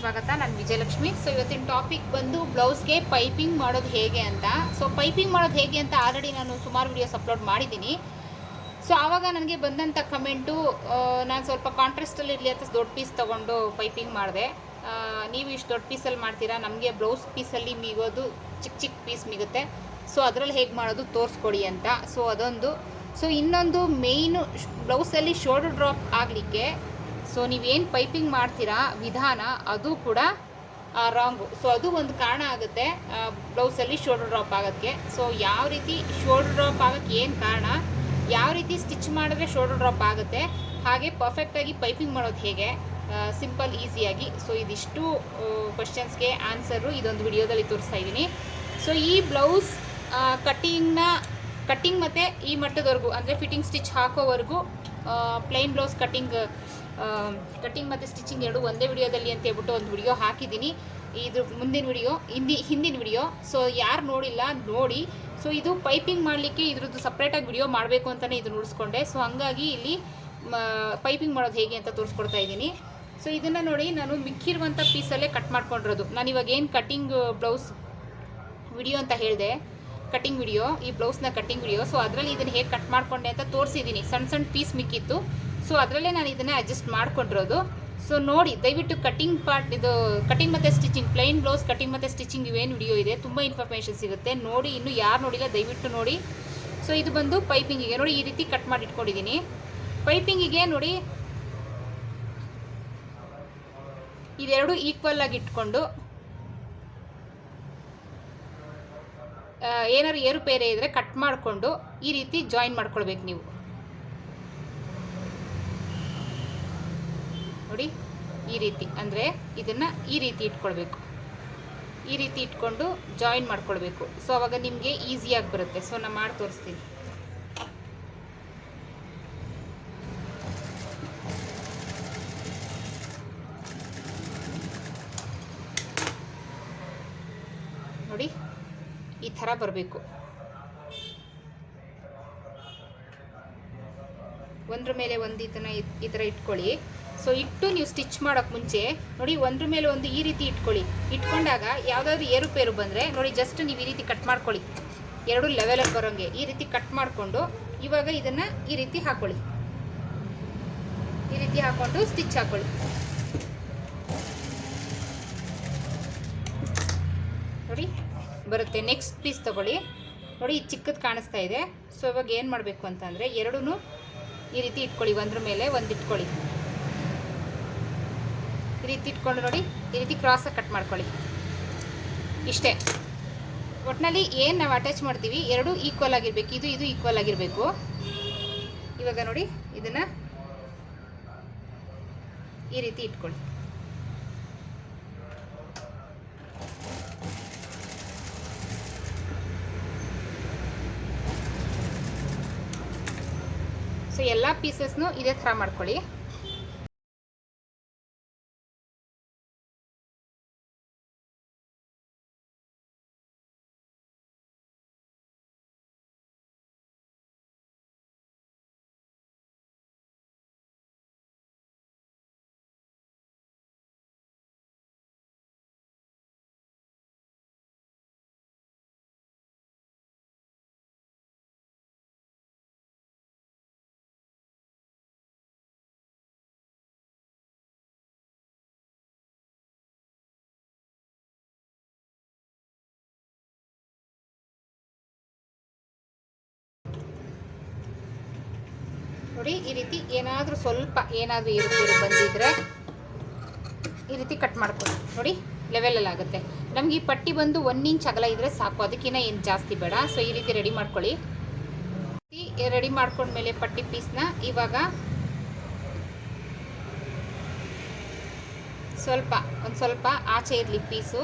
ಸ್ವಾಗತ, ನಾನು ವಿಜಯಲಕ್ಷ್ಮಿ. ಸೊ ಇವತ್ತಿನ ಟಾಪಿಕ್ ಬಂದು ಬ್ಲೌಸ್ಗೆ ಪೈಪಿಂಗ್ ಮಾಡೋದು ಹೇಗೆ ಅಂತ. ಸೊ ಪೈಪಿಂಗ್ ಮಾಡೋದು ಹೇಗೆ ಅಂತ ಆಲ್ರೆಡಿ ನಾನು ಸುಮಾರು ವಿಡಿಯೋಸ್ ಅಪ್ಲೋಡ್ ಮಾಡಿದ್ದೀನಿ. ಸೊ ಆವಾಗ ನನಗೆ ಬಂದಂಥ ಕಮೆಂಟು ನಾನು ಸ್ವಲ್ಪ ಕಾಂಟ್ರಾಸ್ಟಲ್ಲಿ ಇರಲಿ ಅಂತ ದೊಡ್ಡ ಪೀಸ್ ತೊಗೊಂಡು ಪೈಪಿಂಗ್ ಮಾಡಿದೆ. ನೀವು ಇಷ್ಟು ದೊಡ್ಡ ಪೀಸಲ್ಲಿ ಮಾಡ್ತೀರಾ? ನಮಗೆ ಬ್ಲೌಸ್ ಪೀಸಲ್ಲಿ ಮಿಗೋದು ಚಿಕ್ಕ ಚಿಕ್ಕ ಪೀಸ್ ಮಿಗುತ್ತೆ. ಸೊ ಅದರಲ್ಲಿ ಹೇಗೆ ಮಾಡೋದು ತೋರಿಸ್ಕೊಡಿ ಅಂತ. ಸೊ ಅದೊಂದು. ಸೊ ಇನ್ನೊಂದು ಮೇಯ್ನು ಬ್ಲೌಸಲ್ಲಿ ಶೋಲ್ಡರ್ ಡ್ರಾಪ್ ಆಗಲಿಕ್ಕೆ ಸೊ ನೀವೇನು ಪೈಪಿಂಗ್ ಮಾಡ್ತೀರಾ? ವಿಧಾನ, ಅದು ಕೂಡ ರಾಂಗು ಸೊ ಅದು ಒಂದು ಕಾರಣ ಆಗುತ್ತೆ. ಬ್ಲೌಸಲ್ಲಿ ಶೋಲ್ಡರ್ ಡ್ರಾಪ್ ಆಗೋದಕ್ಕೆ ಸೊ ಯಾವ ರೀತಿ ಶೋಲ್ಡರ್ ಡ್ರಾಪ್ ಆಗೋಕ್ಕೆ ಏನು ಕಾರಣ? ಯಾವ ರೀತಿ ಸ್ಟಿಚ್ ಮಾಡಿದ್ರೆ ಶೋಲ್ಡರ್ ಡ್ರಾಪ್ ಆಗುತ್ತೆ? ಹಾಗೆ ಪರ್ಫೆಕ್ಟಾಗಿ ಪೈಪಿಂಗ್ ಮಾಡೋದು ಹೇಗೆ? ಸಿಂಪಲ್ ಈಸಿಯಾಗಿ ಸೊ ಇದಿಷ್ಟು ಕ್ವಶನ್ಸ್ಗೆ ಆನ್ಸರು ಇದೊಂದು ವಿಡಿಯೋದಲ್ಲಿ ತೋರಿಸ್ತಾ ಇದ್ದೀನಿ. ಸೊ ಈ ಬ್ಲೌಸ್ ಕಟ್ಟಿಂಗ್ನ ಕಟ್ಟಿಂಗ್ ಮತ್ತು ಈ ಮಟ್ಟದವರೆಗೂ, ಅಂದರೆ ಫಿಟ್ಟಿಂಗ್ ಸ್ಟಿಚ್ ಹಾಕೋವರೆಗೂ ಪ್ಲೈನ್ ಬ್ಲೌಸ್ ಕಟ್ಟಿಂಗ್ ಕಟ್ಟಿಂಗ್ ಮತ್ತು ಸ್ಟಿಚಿಂಗ್ ಎರಡು ಒಂದೇ ವಿಡಿಯೋದಲ್ಲಿ ಅಂತ ಹೇಳ್ಬಿಟ್ಟು ಒಂದು ವಿಡಿಯೋ ಹಾಕಿದ್ದೀನಿ. ಇದು ಮುಂದಿನ ವಿಡಿಯೋ, ಹಿಂದಿ, ಹಿಂದಿನ ವಿಡಿಯೋ. ಸೊ ಯಾರು ನೋಡಿಲ್ಲ, ನೋಡಿ. ಸೊ ಇದು ಪೈಪಿಂಗ್ ಮಾಡಲಿಕ್ಕೆ ಇದ್ರದ್ದು ಸಪ್ರೇಟಾಗಿ ವಿಡಿಯೋ ಮಾಡಬೇಕು ಅಂತಲೇ ಇದು ಉಳಿಸ್ಕೊಂಡೆ ಸೊ ಹಂಗಾಗಿ ಇಲ್ಲಿ ಪೈಪಿಂಗ್ ಮಾಡೋದು ಹೇಗೆ ಅಂತ ತೋರಿಸ್ಕೊಡ್ತಾ ಇದ್ದೀನಿ. ಸೊ ಇದನ್ನು ನೋಡಿ ನಾನು ಮಿಕ್ಕಿರುವಂಥ ಪೀಸಲ್ಲೇ ಕಟ್ ಮಾಡ್ಕೊಂಡಿರೋದು. ನಾನು ಇವಾಗ ಏನು ಕಟ್ಟಿಂಗ್ ಬ್ಲೌಸ್ ವಿಡಿಯೋ ಅಂತ ಹೇಳಿದೆ. ಕಟ್ಟಿಂಗ್ ವಿಡಿಯೋ, ಈ ಬ್ಲೌಸ್ನ ಕಟ್ಟಿಂಗ್ ವಿಡಿಯೋ. ಸೊ ಅದರಲ್ಲಿ ಇದನ್ನು ಹೇಗೆ ಕಟ್ ಮಾಡಿಕೊಂಡೆ ಅಂತ ತೋರಿಸಿದ್ದೀನಿ. ಸಣ್ಣ ಸಣ್ಣ ಪೀಸ್ ಮಿಕ್ಕಿತ್ತು. ಸೊ ಅದರಲ್ಲೇ ನಾನು ಇದನ್ನು ಅಡ್ಜಸ್ಟ್ ಮಾಡ್ಕೊಂಡಿರೋದು. ಸೊ ನೋಡಿ, ದಯವಿಟ್ಟು ಕಟ್ಟಿಂಗ್ ಪಾರ್ಟ್ ಇದು ಕಟ್ಟಿಂಗ್ ಮತ್ತು ಸ್ಟಿಚಿಂಗ್ ಪ್ಲೈನ್ ಬ್ಲೌಸ್ ಕಟ್ಟಿಂಗ್ ಮತ್ತು ಸ್ಟಿಚಿಂಗ್ ಇವೇನು ವಿಡಿಯೋ ಇದೆ. ತುಂಬ ಇನ್ಫಾರ್ಮೇಷನ್ ಸಿಗುತ್ತೆ. ನೋಡಿ, ಇನ್ನು ಯಾರು ನೋಡಿಲ್ಲ, ದಯವಿಟ್ಟು ನೋಡಿ. ಸೊ ಇದು ಬಂದು ಪೈಪಿಂಗಿಗೆ ನೋಡಿ, ಈ ರೀತಿ ಕಟ್ ಮಾಡಿ ಇಟ್ಕೊಂಡಿದ್ದೀನಿ. ಪೈಪಿಂಗಿಗೆ ನೋಡಿ, ಇದೆರಡು ಈಕ್ವಲ್ ಆಗಿ ಇಟ್ಕೊಂಡು ಏನಾದ್ರು ಏರುಪೇರೆ ಇದ್ದರೆ ಕಟ್ ಮಾಡಿಕೊಂಡು ಈ ರೀತಿ ಜಾಯಿನ್ ಮಾಡ್ಕೊಳ್ಬೇಕು ನೀವು ನೋಡಿ ಈ ರೀತಿ ಅಂದರೆ ಇದನ್ನು ಈ ರೀತಿ ಇಟ್ಕೊಳ್ಬೇಕು. ಈ ರೀತಿ ಇಟ್ಕೊಂಡು ಜಾಯಿನ್ ಮಾಡ್ಕೊಳ್ಬೇಕು. ಸೊ ಅವಾಗ ನಿಮಗೆ ಈಸಿಯಾಗಿ ಬರುತ್ತೆ. ಸೊ ನಾನು ಮಾಡಿ ತೋರಿಸ್ತೀನಿ. ನೋಡಿ, ಈ ಥರ ಬರಬೇಕು. ಒಂದ್ರ ಮೇಲೆ ಒಂದು ಈ ಥರ ಈ ಥರ ಇಟ್ಕೊಳ್ಳಿ. ಸೊ ಇಟ್ಟು ನೀವು ಸ್ಟಿಚ್ ಮಾಡೋಕ್ಕೆ ಮುಂಚೆ ನೋಡಿ ಒಂದ್ರ ಮೇಲೆ ಒಂದು ಈ ರೀತಿ ಇಟ್ಕೊಳ್ಳಿ. ಇಟ್ಕೊಂಡಾಗ ಯಾವುದಾದ್ರು ಏರುಪೇರು ಬಂದರೆ ನೋಡಿ ಜಸ್ಟ್ ನೀವು ಈ ರೀತಿ ಕಟ್ ಮಾಡ್ಕೊಳ್ಳಿ. ಎರಡು ಲೆವೆಲಲ್ಲಿ ಬರೋಂಗೆ ಈ ರೀತಿ ಕಟ್ ಮಾಡಿಕೊಂಡು ಇವಾಗ ಇದನ್ನು ಈ ರೀತಿ ಹಾಕ್ಕೊಳ್ಳಿ ಈ ರೀತಿ ಹಾಕ್ಕೊಂಡು ಸ್ಟಿಚ್ ಹಾಕ್ಕೊಳ್ಳಿ ನೋಡಿ ಬರುತ್ತೆ. ನೆಕ್ಸ್ಟ್ ಪೀಸ್ ತಗೊಳ್ಳಿ. ನೋಡಿ ಇದು ಚಿಕ್ಕದು ಕಾಣಿಸ್ತಾ ಇದೆ. ಸೊ ಇವಾಗ ಏನು ಮಾಡಬೇಕು ಅಂತಂದರೆ ಎರಡೂ ಈ ರೀತಿ ಇಟ್ಕೊಳ್ಳಿ. ಒಂದ್ರ ಮೇಲೆ ಒಂದು ಇಟ್ಕೊಳ್ಳಿ. ಈ ರೀತಿ ಇಟ್ಕೊಂಡು ನೋಡಿ, ಈ ರೀತಿ ಕ್ರಾಸಾಗಿ ಕಟ್ ಮಾಡ್ಕೊಳ್ಳಿ. ಇಷ್ಟೇ. ಒಟ್ಟಿನಲ್ಲಿ ಏನು ನಾವು ಅಟ್ಯಾಚ್ ಮಾಡ್ತೀವಿ, ಎರಡು ಈಕ್ವಲ್ ಆಗಿರಬೇಕು. ಇದು ಇದು ಈಕ್ವಲ್ ಆಗಿರಬೇಕು. ಇವಾಗ ನೋಡಿ, ಇದನ್ನು ಈ ರೀತಿ ಇಟ್ಕೊಳ್ಳಿ. ಸೊ ಎಲ್ಲ ಪೀಸಸ್ನು ಇದೇ ಥರ ಮಾಡ್ಕೊಳ್ಳಿ. ನೋಡಿ, ಈ ರೀತಿ ಏನಾದರೂ ಸ್ವಲ್ಪ ಏನಾದರೂ ಏರುಪೇರು ಬಂದಿದ್ರೆ ಈ ರೀತಿ ಕಟ್ ಮಾಡ್ಕೊಳ್ಳಿ. ನೋಡಿ ಲೆವೆಲಲ್ಲಿ ಆಗುತ್ತೆ. ನಮ್ಗೆ ಈ ಪಟ್ಟಿ ಬಂದು ಒನ್ ಇಂಚ್ ಅಗಲ ಇದ್ರೆ ಸಾಕು. ಅದಕ್ಕಿಂತ ಏನು ಜಾಸ್ತಿ ಬೇಡ. ಸೊ ಈ ರೀತಿ ರೆಡಿ ಮಾಡ್ಕೊಳ್ಳಿ. ರೆಡಿ ಮಾಡ್ಕೊಂಡ್ಮೇಲೆ ಪಟ್ಟಿ ಪೀಸ್ನ ಇವಾಗ ಸ್ವಲ್ಪ, ಒಂದು ಸ್ವಲ್ಪ ಆಚೆ ಇರಲಿ ಪೀಸು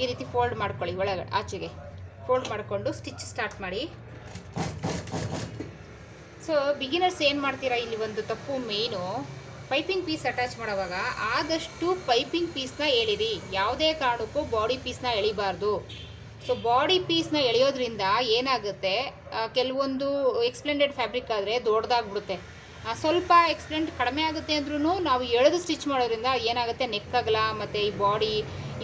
ಈ ರೀತಿ ಫೋಲ್ಡ್ ಮಾಡ್ಕೊಳ್ಳಿ ಒಳಗಡೆ ಆಚೆಗೆ. ಫೋಲ್ಡ್ ಮಾಡಿಕೊಂಡು ಸ್ಟಿಚ್ ಸ್ಟಾರ್ಟ್ ಮಾಡಿ. ಸೊ ಬಿಗಿನರ್ಸ್ ಏನು ಮಾಡ್ತೀರಾ? ಇಲ್ಲಿ ಒಂದು ತಪ್ಪು ಮೇನು ಪೈಪಿಂಗ್ ಪೀಸ್ ಅಟ್ಯಾಚ್ ಮಾಡೋವಾಗ ಆದಷ್ಟು ಪೈಪಿಂಗ್ ಪೀಸ್ನ ಎಳಿರಿ. ಯಾವುದೇ ಕಾರಣಕ್ಕೂ ಬಾಡಿ ಪೀಸ್ನ ಎಳಿಬಾರ್ದು. ಸೊ ಬಾಡಿ ಪೀಸ್ನ ಎಳೆಯೋದ್ರಿಂದ ಏನಾಗುತ್ತೆ? ಕೆಲವೊಂದು ಎಕ್ಸ್ಪ್ಲೆಂಡೆಡ್ ಫ್ಯಾಬ್ರಿಕ್ ಆದರೆ ದೊಡ್ಡದಾಗ್ಬಿಡುತ್ತೆ. ಸ್ವಲ್ಪ ಎಕ್ಸ್ಪ್ಲೆಂಟ್ ಕಡಿಮೆ ಆಗುತ್ತೆ ಅಂದ್ರೂ ನಾವು ಎಳೆದು ಸ್ಟಿಚ್ ಮಾಡೋದ್ರಿಂದ ಏನಾಗುತ್ತೆ? ನೆಕ್ ಅಗಲ, ಮತ್ತು ಈ ಬಾಡಿ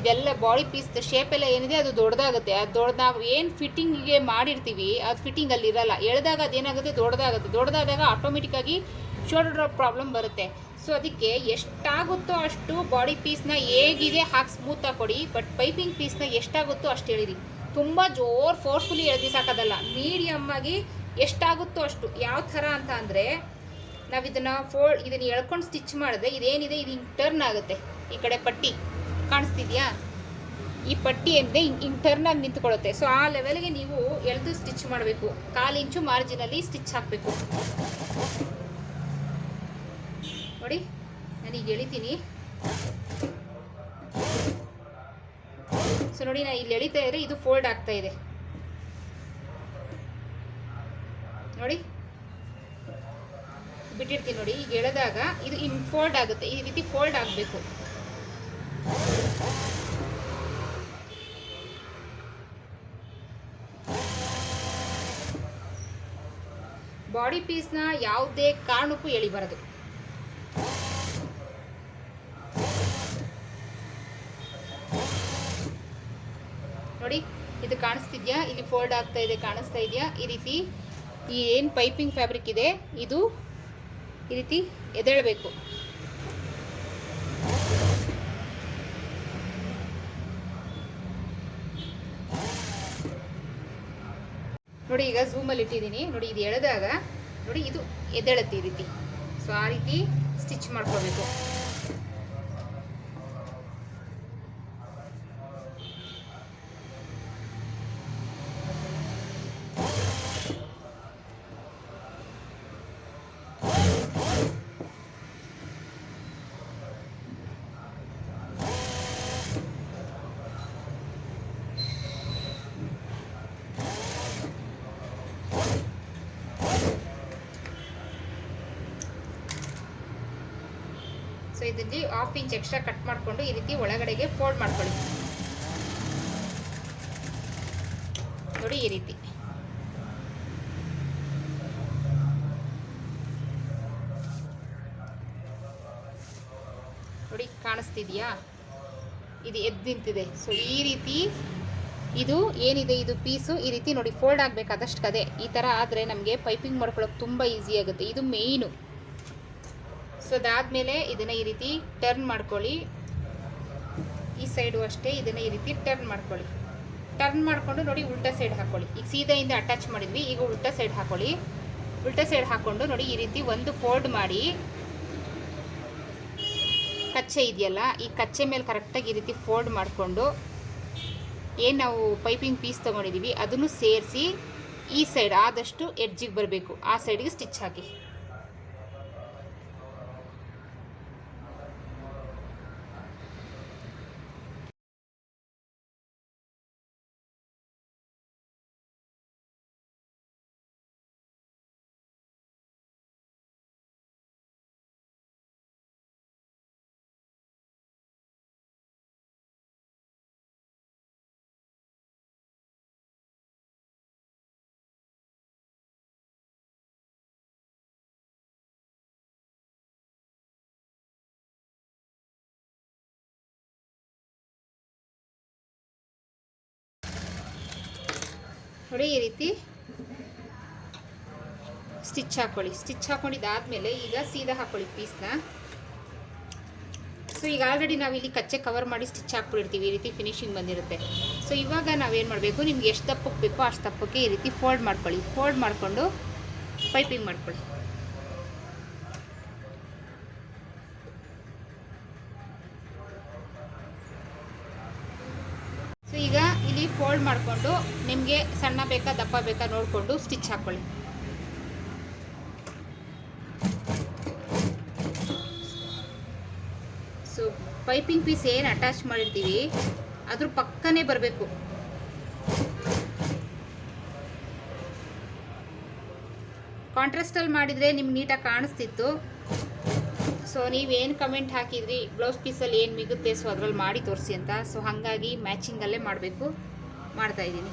ಇದೆಲ್ಲ ಬಾಡಿ ಪೀಸ್ ಶೇಪ್ ಎಲ್ಲ ಏನಿದೆ ಅದು ದೊಡ್ಡದಾಗುತ್ತೆ. ಅದು ದೊಡ್ಡ ನಾವು ಏನು ಫಿಟ್ಟಿಂಗಿಗೆ ಮಾಡಿರ್ತೀವಿ, ಅದು ಫಿಟ್ಟಿಂಗ್ ಅಲ್ಲಿ ಇರಲ್ಲ. ಎಳೆದಾಗ ಅದೇನಾಗುತ್ತೆ ದೊಡ್ಡದಾಗುತ್ತೆ. ದೊಡ್ಡದಾದಾಗ ಆಟೋಮೆಟಿಕ್ಕಾಗಿ ಶೋಲ್ಡರ್ ಡ್ರಾಪ್ ಪ್ರಾಬ್ಲಮ್ ಬರುತ್ತೆ. ಸೊ ಅದಕ್ಕೆ ಎಷ್ಟಾಗುತ್ತೋ ಅಷ್ಟು ಬಾಡಿ ಪೀಸ್ನ ಹೇಗಿದೆ ಹಾಕಿ ಸ್ಮೂತಾಗಿ ಕೊಡಿ. ಬಟ್ ಪೈಪಿಂಗ್ ಪೀಸ್ನ ಎಷ್ಟಾಗುತ್ತೋ ಅಷ್ಟು ಹೇಳಿರಿ. ತುಂಬ ಜೋರ್ ಫೋರ್ಸ್ಫುಲಿ ಎಳ್ದು ಸಾಕೋದಲ್ಲ. ಮೀಡಿಯಮ್ ಆಗಿ ಎಷ್ಟಾಗುತ್ತೋ ಅಷ್ಟು. ಯಾವ ಥರ ಅಂತ ಅಂದರೆ, ನಾವು ಇದನ್ನು ಫೋಲ್ಡ್ ಇದನ್ನು ಎಳ್ಕೊಂಡು ಸ್ಟಿಚ್ ಮಾಡಿದ್ರೆ ಇದೇನಿದೆ? ಇದು ಟರ್ನ್ ಆಗುತ್ತೆ. ಈ ಕಡೆ ಪಟ್ಟಿ. ಕಾಣಿಸ್ತಿದ್ಯಾ? ಈ ಪಟ್ಟಿ ಏನಿದೆ ಇಂಟರ್ನಲ್ ಹಿಂಗೆ ಟರ್ನ್ ಆಗಿ ನಿಂತ್ಕೊಳ್ಳುತ್ತೆ. ಸೊ ಆ ಲೆವೆಲ್ಗೆ ನೀವು ಎಳೆದು ಸ್ಟಿಚ್ ಮಾಡಬೇಕು. ಕಾಲು ಇಂಚು ಮಾರ್ಜಿನಲ್ಲಿ ಸ್ಟಿಚ್ ಹಾಕಬೇಕು. ನೋಡಿ ನಾನೀಗ ಎಳಿತೀನಿ. ಸೊ ನೋಡಿ, ನಾನು ಇಲ್ಲಿ ಎಳಿತಾ ಇದ್ರೆ ಇದು ಫೋಲ್ಡ್ ಆಗ್ತಾ ಇದೆ. ನೋಡಿ, ಬಿಟ್ಟಿರ್ತೀನಿ ನೋಡಿ. ಈಗ ಎಳೆದಾಗ ಇದು ಇನ್ ಫೋಲ್ಡ್ ಆಗುತ್ತೆ. ಈ ರೀತಿ ಫೋಲ್ಡ್ ಆಗಬೇಕು. ಬಾಡಿ ಪೀಸ್ನ ಯಾವುದೇ ಕಾರಣಕ್ಕೂ ಎಳಿಬಾರದು. ನೋಡಿ, ಇದು ಕಾಣಿಸ್ತಿದ್ಯಾ? ಇಲ್ಲಿ ಫೋಲ್ಡ್ ಆಗ್ತಾ ಇದೆ, ಕಾಣಿಸ್ತಾ ಇದೆಯಾ? ಈ ರೀತಿ ಈ ಏನು ಪೈಪಿಂಗ್ ಫ್ಯಾಬ್ರಿಕ್ ಇದೆ, ಇದು ಈ ರೀತಿ ಎದೇಳಬೇಕು ನೋಡಿ, ಈಗ ಝೂಮಲ್ಲಿ ಇಟ್ಟಿದ್ದೀನಿ. ನೋಡಿ, ಇದು ಎಳೆದಾಗ ನೋಡಿ ಇದು ಎದ್ದೇಳುತ್ತೆ ಈ ರೀತಿ. ಸೊ ಆ ರೀತಿ ಸ್ಟಿಚ್ ಮಾಡ್ಕೋಬೇಕು ಸೊ ಇದರಲ್ಲಿ ಹಾಫ್ ಇಂಚ್ ಎಕ್ಸ್ಟ್ರಾ ಕಟ್ ಮಾಡಿಕೊಂಡು ಈ ರೀತಿ ಒಳಗಡೆಗೆ ಫೋಲ್ಡ್ ಮಾಡ್ಕೊಳ್ಳಿ. ನೋಡಿ ಈ ರೀತಿ. ನೋಡಿ ಕಾಣಿಸ್ತಿದೆಯಾ? ಇದು ಎದ್ದು ನಿಂತಿದೆ. ಸೊ ಈ ರೀತಿ ಇದು ಏನಿದೆ? ಇದು ಪೀಸು ಈ ರೀತಿ ನೋಡಿ ಫೋಲ್ಡ್ ಆಗಬೇಕಾದಷ್ಟು ಕದೆ. ಈ ಥರ ಆದರೆ ನಮಗೆ ಪೈಪಿಂಗ್ ಮಾಡ್ಕೊಳ್ಳೋಕೆ ತುಂಬ ಈಸಿ ಆಗುತ್ತೆ. ಇದು ಮೇಯ್ನು ಸೊ ಅದಾದಮೇಲೆ ಇದನ್ನು ಈ ರೀತಿ ಟರ್ನ್ ಮಾಡ್ಕೊಳ್ಳಿ. ಈ ಸೈಡು ಅಷ್ಟೇ, ಇದನ್ನು ಈ ರೀತಿ ಟರ್ನ್ ಮಾಡ್ಕೊಳ್ಳಿ. ಟರ್ನ್ ಮಾಡಿಕೊಂಡು ನೋಡಿ ಉಲ್ಟ ಸೈಡ್ ಹಾಕೊಳ್ಳಿ. ಈಗ ಸೀದೆಯಿಂದ ಅಟ್ಯಾಚ್ ಮಾಡಿದ್ವಿ, ಈಗ ಉಲ್ಟಾ ಸೈಡ್ ಹಾಕೊಳ್ಳಿ. ಉಲ್ಟಾ ಸೈಡ್ ಹಾಕ್ಕೊಂಡು ನೋಡಿ ಈ ರೀತಿ ಒಂದು ಫೋಲ್ಡ್ ಮಾಡಿ. ಕಚ್ಚೆ ಇದೆಯಲ್ಲ, ಈ ಕಚ್ಚೆ ಮೇಲೆ ಕರೆಕ್ಟಾಗಿ ಈ ರೀತಿ ಫೋಲ್ಡ್ ಮಾಡಿಕೊಂಡು ಏನು ನಾವು ಪೈಪಿಂಗ್ ಪೀಸ್ ತೊಗೊಂಡಿದ್ದೀವಿ ಅದನ್ನು ಸೇರಿಸಿ ಈ ಸೈಡ್ ಆದಷ್ಟು ಎಡ್ಜಿಗೆ ಬರಬೇಕು. ಆ ಸೈಡಿಗೆ ಸ್ಟಿಚ್ ಹಾಕಿ. ನೋಡಿ ಈ ರೀತಿ ಸ್ಟಿಚ್ ಹಾಕೊಳ್ಳಿ. ಸ್ಟಿಚ್ ಹಾಕೊಂಡಿದ್ದಾದ್ಮೇಲೆ ಈಗ ಸೀದಾ ಹಾಕೊಳ್ಳಿ ಪೀಸ್ನ ಸೊ ಈಗ ಆಲ್ರೆಡಿ ನಾವು ಇಲ್ಲಿ ಕಚ್ಚೆ ಕವರ್ ಮಾಡಿ ಸ್ಟಿಚ್ ಹಾಕ್ಬಿಟ್ಟಿರ್ತೀವಿ. ಈ ರೀತಿ ಫಿನಿಶಿಂಗ್ ಬಂದಿರುತ್ತೆ. ಸೊ ಇವಾಗ ನಾವೇನು ಮಾಡಬೇಕು? ನಿಮ್ಗೆ ಎಷ್ಟು ದಪ್ಪಕ್ಕೆ ಬೇಕೋ ಅಷ್ಟು ದಪ್ಪಕ್ಕೆ ಈ ರೀತಿ ಫೋಲ್ಡ್ ಮಾಡ್ಕೊಳ್ಳಿ. ಫೋಲ್ಡ್ ಮಾಡಿಕೊಂಡು ಪೈಪಿಂಗ್ ಮಾಡ್ಕೊಳ್ಳಿ. ಸೊ ಈಗ ಇಲ್ಲಿ ಫೋಲ್ಡ್ ಮಾಡಿಕೊಂಡು ನಿಮಗೆ ಸಣ್ಣ ಬೇಕಾ, ದಪ್ಪ ಬೇಕಾ ನೋಡಿಕೊಂಡು ಸ್ಟಿಚ್ ಹಾಕ್ಕೊಳ್ಳಿ ಸೊ ಪೈಪಿಂಗ್ ಪೀಸ್ ಏನು ಅಟ್ಯಾಚ್ ಮಾಡಿರ್ತೀವಿ, ಅದ್ರ ಪಕ್ಕನೇ ಬರಬೇಕು. ಕಾಂಟ್ರಾಸ್ಟಲ್ಲಿ ಮಾಡಿದರೆ ನಿಮ್ಗೆ ನೀಟಾಗಿ ಕಾಣಿಸ್ತಿತ್ತು. ಸೊ ನೀವೇನು ಕಮೆಂಟ್ ಹಾಕಿದ್ರಿ ಬ್ಲೌಸ್ ಪೀಸಲ್ಲಿ ಏನು ಮಿಗುತ್ತೆ ಸೊ ಅದ್ರಲ್ಲಿ ಮಾಡಿ ತೋರಿಸಿ ಅಂತ. ಸೊ ಹಾಗಾಗಿ ಮ್ಯಾಚಿಂಗಲ್ಲೇ ಮಾಡಬೇಕು ಮಾಡ್ತಾಯಿದ್ದೀನಿ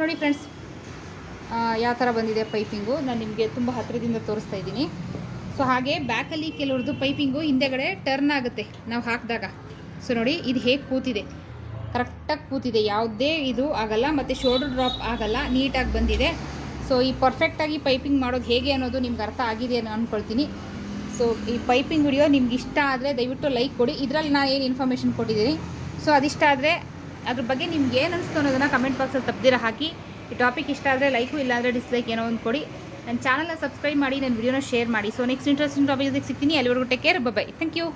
ನೋಡಿ ಫ್ರೆಂಡ್ಸ್ ಯಾವ ಥರ ಬಂದಿದೆ ಪೈಪಿಂಗು ನಾನು ನಿಮಗೆ ತುಂಬ ಹತ್ತಿರದಿಂದ ತೋರಿಸ್ತಾ ಇದ್ದೀನಿ. ಸೊ ಹಾಗೆ ಬ್ಯಾಕಲ್ಲಿ ಕೆಲವ್ರದ್ದು ಪೈಪಿಂಗು ಹಿಂದೆಗಡೆ ಟರ್ನ್ ಆಗುತ್ತೆ ನಾವು ಹಾಕಿದಾಗ. ಸೊ ನೋಡಿ ಇದು ಹೇಗೆ ಕೂತಿದೆ. ಕರೆಕ್ಟಾಗಿ ಕೂತಿದೆ. ಯಾವುದೇ ಇದು ಆಗಲ್ಲ, ಮತ್ತು ಶೋಲ್ಡರ್ ಡ್ರಾಪ್ ಆಗಲ್ಲ ನೀಟಾಗಿ ಬಂದಿದೆ. ಸೊ ಈ ಪರ್ಫೆಕ್ಟಾಗಿ ಪೈಪಿಂಗ್ ಮಾಡೋದು ಹೇಗೆ ಅನ್ನೋದು ನಿಮ್ಗೆ ಅರ್ಥ ಆಗಿದೆ ಅನ್ನೋ ಅಂದ್ಕೊಳ್ತೀನಿ ಸೊ ಈ ಪೈಪಿಂಗ್ ವಿಡಿಯೋ ನಿಮ್ಗೆ ಇಷ್ಟ ಆದರೆ ದಯವಿಟ್ಟು ಲೈಕ್ ಕೊಡಿ. ಇದರಲ್ಲಿ ನಾನು ಏನು ಇನ್ಫಾರ್ಮೇಷನ್ ಕೊಟ್ಟಿದ್ದೀನಿ? ಸೊ ಅದಿಷ್ಟ ಆದರೆ ಅದ್ರ ಬಗ್ಗೆ ನಿಮ್ಗೆ ಏನು ಅನಿಸ್ತು ಅನ್ನೋದನ್ನು ಕಮೆಂಟ್ ಬಾಕ್ಸಲ್ಲಿ ತಪ್ಪದಿರ ಹಾಕಿ. ಈ ಟಾಪಿಕ್ ಇಷ್ಟ ಆದರೆ ಲೈಕು ಇಲ್ಲಾಂದರೆ ಡಿಸ್ಲೈಕ್ ಏನೋ ಒಂದು ಕೊಡಿ. ನನ್ನ ಚಾನಲ್ನ ಸಬ್ಸ್ಕ್ರೈಬ್ ಮಾಡಿ, ನನ್ನ ವಿಡಿಯೋನ ಶೇರ್ ಮಾಡಿ. ಸೊ ನೆಕ್ಸ್ಟ್ ಇಂಟ್ರೆಸ್ಟಿಂಗ್ ಟಾಪಿಕ್ ಸಿಗ್ತೀನಿ. ಅಲ್ಲಿವರೆಗೂ take care bye thank you